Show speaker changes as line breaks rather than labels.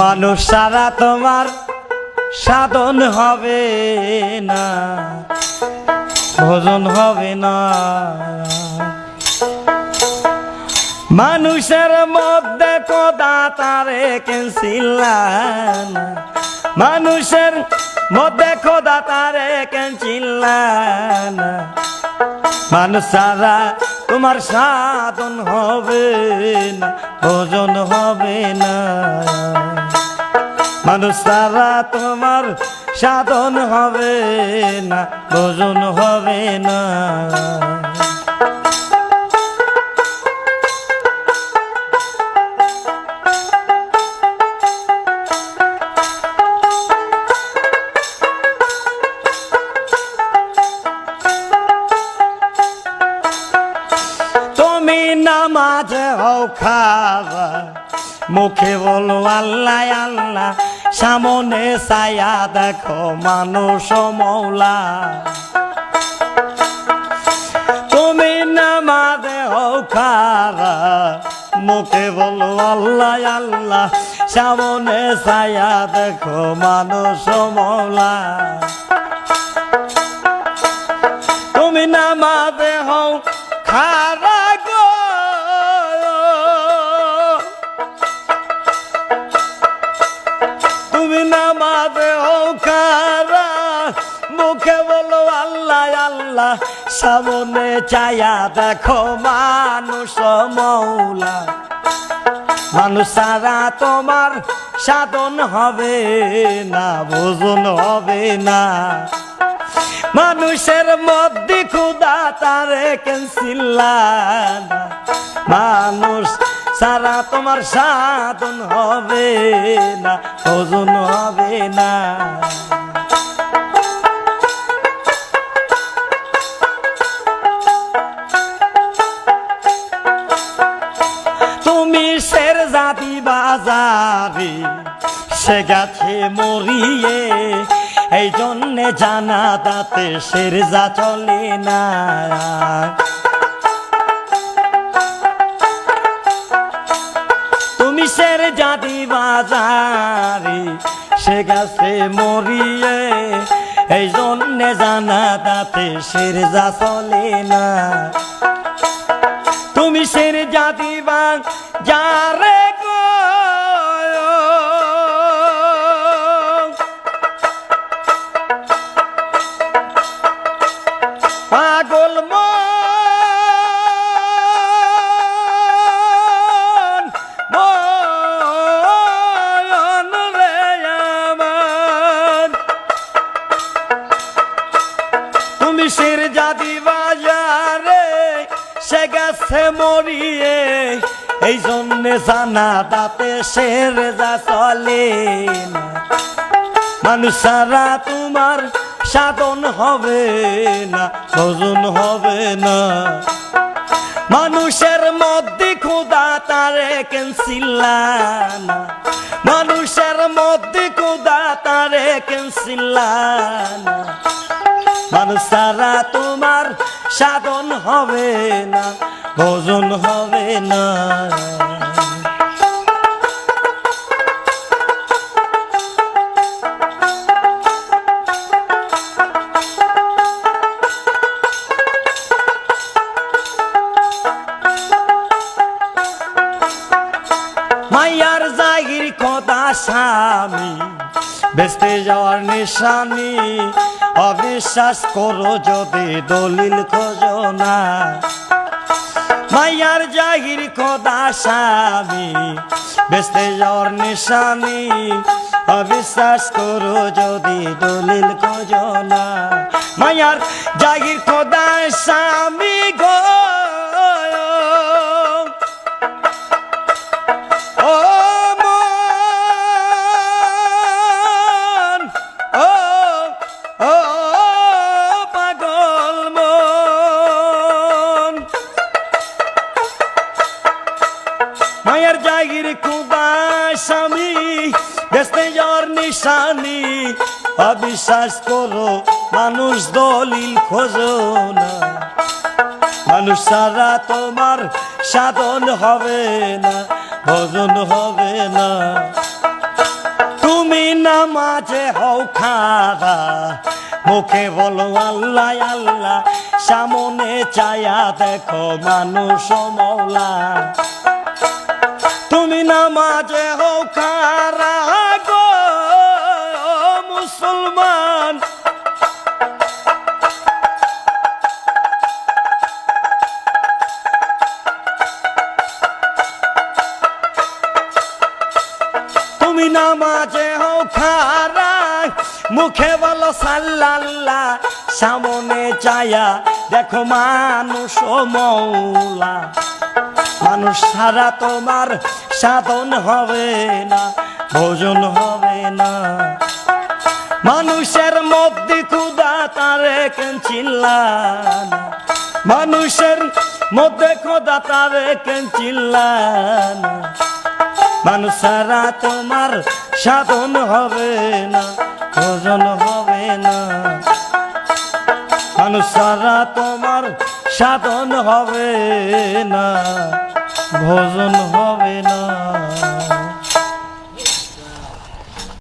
মানুষ সারা তোমার সাধন হবে না, ভোজন হবে না। মানুষের মধ্যে কদা তারে কেন মানুষের মধ্যে খোদা তারে কেন চিল্লানা মানুষ সারা তোমার সাধন হবে না, ভোজন হবে না। মানুষ তারা তোমার সাধন হবে না, ভোজন হবে না। হও মুখে বলো আল্লাহ আল্লাহ, সামনে ছায়া দেখো মানুষ মৌলা। তুমি নামাজে হও খাবা মুখে বলো আল্লাহ আল্লাহ, সামনে ছায়া দেখো মানুষ মৌলা। মুখে বলো, আল্লাহ আল্লাহ, সামনে চায়া দেখো মানুষ মৌলা। মানুষ সারা তোমার সাধন হবে না, ভোজন হবে না। মানুষের মধ্যে খুদা তারে কেনসিল্লান মানুষ সারা তোমার সাধন হবে না ওজন হবে না। বাজারে সে গেছে মরিয়ে। এই জন্যে জানা তাতে যা চলে না। তুমি শের জাতি বাজারে সে গেছে মরিয়ে। এই জন্যে জানা তাতে যা চলে না। তুমি সের জাতি বা গেছে মরিয়ে, এই জন্যে জানা তাতে শের যা চলে। না মানুষ সারা তোমার সাধন হবে না, ভোজন হবে না। মানুষের মধ্যে খোদা তারে কেনসিল্লানা মানুষের মধ্যে খোদা তারে কেনসিল্লানা মানুষ সারা তোমার সাধন হবে না ভোজন হবে না। মাইয়ার জাগির কথা স্বামী বেসতে যাওয়ার নিশানি অবিশ্বাস করো যদি দলিল খোঁজো না। মাইয়ার জাহির খোদা স্বামী বেসতে যাওয়ার নিশানি। অবিশ্বাস করো যদি দলিল খোঁজো না। মাইয়ার জাহির খোদা স্বামী মায়ের জাগির কুবা স্বামী দেশে যাওয়ার নিশানি। অবিশ্বাস করো, মানুষ দলিল খোঁজো না। মানুষ সারা তোমার সাধন হবে না, ভোজন হবে না। তুমি নামাজে হও খারা, মুখে বলো আল্লাহ আল্লাহ, সামনে চায়া দেখো মানুষ মৌলা। তুমি নামাজে হও খারা গো মুসলমান। তুমি নামাজে হও খারা, মুখে বলো সাল্লাল্লাহ, সামনে চায়া দেখো মানুষ মৌলা। মানুষ ছাড়া তোমার সাধন হবে না, ভোজন হবে না। মানুষের মধ্যে খুদা তারে কেন চিল্লান মানুষের মধ্যে খোদা তারে কেন চিল্লান মানুষ ছাড়া তোমার সাধন হবে না, ভোজন হবে না। মানুষ ছাড়া তোমার সাধন হবে না। ভজন হবে না।